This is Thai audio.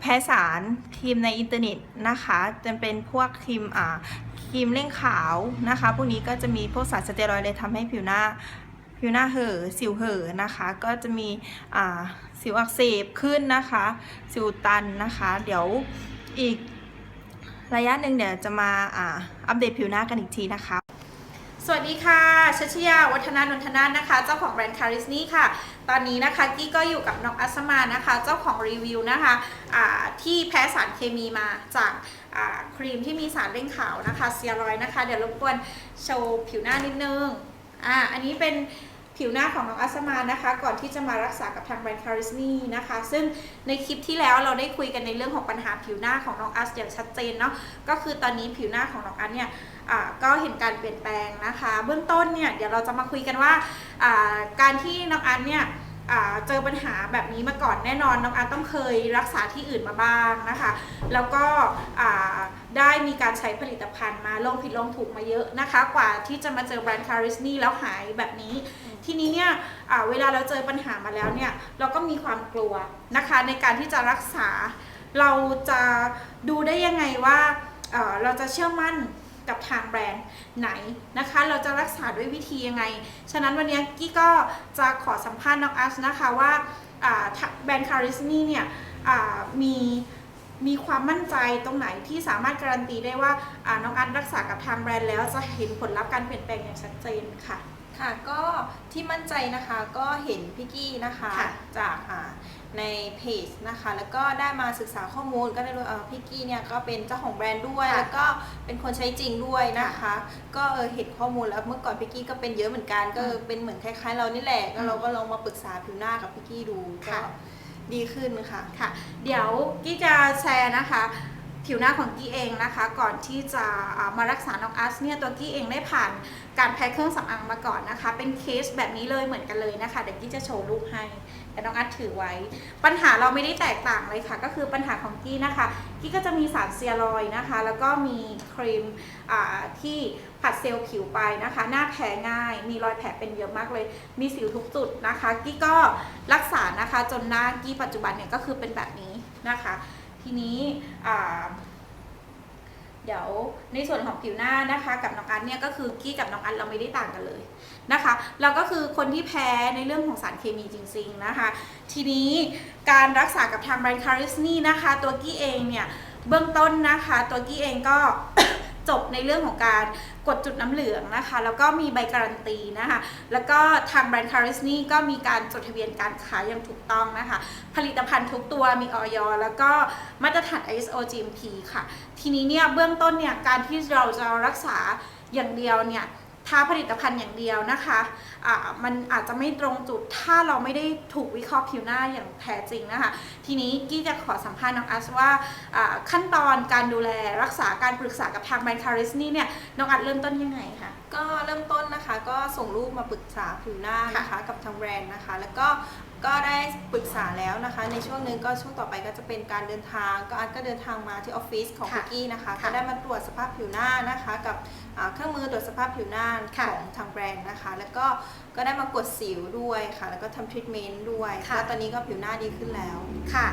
แพ้สารครีมในอินเทอร์เน็ตนะคะจะเป็นพวกครีมอ่าครีมเร่งขาวนะคะ พวกนี้ก็จะมีพวกสารสเตียรอยด์เลยทำให้ผิวหน้าผิวหน้าเห่อสิวเห่อนะคะ ก็จะมีอ่าสิวอักเสบขึ้นนะคะ สิวตันนะคะ เดี๋ยวอีกระยะหนึ่งเดี๋ยวจะมาอ่าอัปเดตผิวหน้ากันอีกทีนะคะ วัสดีค่ะชัชยาวัฒนานนทนาถนะคะ เจ้าของแบรนด์คาริสนี่ค่ะ ตอนนี้นะคะกี้ก็อยู่กับน้องอัสมานะคะ เจ้าของรีวิวนะคะที่แพ้สารเคมีมาจากครีมที่มีสารเร่งขาวนะคะเซียรอยนะคะ เดี๋ยวรบกวนโชว์ผิวหน้านิดนึงอ่าอันนี้เป็น ผิวหน้าของน้องอัสมานะคะ ก่อนที่จะมารักษากับทางแบรนด์คาริสนี่นะคะ ซึ่งในคลิปที่แล้วเราได้คุยกันในเรื่องของปัญหาผิวหน้าของน้องอัสอย่างชัดเจนเนาะก็คือตอนนี้ผิวหน้าของน้องอัสเนี่ยอ่าก็เห็นการเปลี่ยนแปลงนะคะ เบื้องต้นเนี่ยเดี๋ยวเราจะมาคุยกันว่าการที่น้องอันเนี่ยเจอปัญหาแบบนี้มาก่อนแน่นอนน้องอันต้องเคยรักษาที่อื่นมาบ้างนะคะ แล้วก็อ่า ได้มีการใช้ผลิตภัณฑ์มาลงผิดลงถูกมาเยอะนะคะ กว่าที่จะมาเจอแบรนด์คาริสนี่แล้วหายแบบนี้ ทีนี้เนี่ยเวลาเราเจอปัญหามาแล้วเนี่ยเราก็มีความกลัวนะคะในการที่จะรักษา เราจะดูได้ยังไงว่าเราจะเชื่อมั่นกับทางแบรนด์ไหนนะคะ เราจะรักษาด้วยวิธียังไง ฉะนั้นวันนี้กี้ก็จะขอสัมภาษณ์น้องอัสนะคะว่าแบรนด์คาริสนี่เนี่ยมี มีความมั่นใจตรงไหนที่สามารถการันตีได้ว่าอ่าน้องอัสรักษากับทางแบรนด์แล้วจะเห็นผลลัพธ์การเปลี่ยนแปลงอย่างชัดเจนค่ะค่ะก็ที่มั่นใจนะคะก็เห็นพี่กี้นะคะค่ะจากอ่าในเพจนะคะแล้วก็ได้มาศึกษาข้อมูลก็ได้รู้เออพี่กี้เนี่ยก็เป็นเจ้าของแบรนด์ด้วยค่ะแล้วก็เป็นคนใช้จริงด้วยนะคะ ก็เออเห็นข้อมูลแล้วเมื่อก่อนพี่กี้ก็เป็นเยอะเหมือนกันก็เออเป็นเหมือนคล้ายๆ เรานี่แหละก็เราก็ลองมาปรึกษาผิวหน้ากับพี่กี้ดูก็ค่ะ ดีขึ้นค่ะค่ะ เดี๋ยวกี้จะแชร์นะคะ ผิวหน้าของกี้เองนะคะ ก่อนที่จะมารักษาน้องอัสเนี่ยตัวกี้เองได้ผ่านการแพ้เครื่องสำอางมาก่อนนะคะ เป็นเคสแบบนี้เลยเหมือนกันเลยนะคะเดี๋ยวกี้จะโชว์รูปให้แต่น้องอัสถือไว้ ปัญหาเราไม่ได้แตกต่างเลยค่ะ ก็คือปัญหาของกี้นะคะ กี้ก็จะมีสารเซียรอยนะคะ แล้วก็มีครีมที่ผัดเซลล์ผิวไปนะคะ หน้าแพ้ง่าย มีรอยแผลเป็นเยอะมากเลย มีสิวทุกจุดนะคะ กี้ก็รักษาน จนหน้ากี้ปัจจุบันเนี่ยก็คือเป็นแบบนี้นะคะ ทีนี้เดี๋ยวในส่วนของผิวหน้านะคะกับน้องอันเนี่ยก็คือกี้กับน้องอันเราไม่ได้ต่างกันเลยนะคะเราก็คือคนที่แพ้ในเรื่องของสารเคมีจริงๆนะคะ ทีนี้การรักษากับทางแบรนด์คาริสนี่นะคะ ตัวกี้เองเนี่ยเบื้องต้นนะคะ ตัวกี้เองก็ จบในเรื่องของการกดจุดน้ำเหลืองนะคะ แล้วก็มีใบการันตีนะคะ แล้วก็ทางแบรนด์คาริสนี่ก็มีการจดทะเบียนการขายอย่างถูกต้องนะคะ ผลิตภัณฑ์ทุกตัวมีออยแล้วก็มาตรฐาน ISO GMP ค่ะ ทีนี้เนี่ยเบื้องต้นเนี่ยการที่เราจะรักษาอย่างเดียวเนี่ย ทาผลิตภัณฑ์อย่างเดียวนะคะอ่ามันอาจจะไม่ตรงจุดถ้าเราไม่ได้ถูกวิเคราะห์ผิวหน้าอย่างแท้จริงนะคะ ทีนี้กี้จะขอสัมภาษณ์น้องอัสว่าอ่าขั้นตอนการดูแลรักษาการปรึกษากับทางแบรนด์คาริสนี่เนี่ยน้องอัสเริ่มต้นยังไงคะ ก็เริ่มต้นนะคะก็ส่งรูปมาปรึกษาผิวหน้านะคะกับทางแบรนด์นะคะ แล้วก็ก็ได้ปรึกษาแล้วนะคะ ในช่วงหนึงก็ช่วงต่อไปก็จะเป็นการเดินทาง ก็อันก็เดินทางมาที่ออฟฟิศของค่ะพิกกี้นะคะค่ะก็ได้มาตรวจสภาพผิวหน้านะคะ กับอ่าเครื่องมือตรวจสภาพผิวหน้าค่ะของทางแบรนด์นะคะ แล้วก็ก็ได้มากดสิวด้วยค่ะ แล้วก็ทำทรีทเมนต์ด้วยค่ะแล้วตอนนี้ก็ผิวหน้าดีขึ้นแล้วค่ะ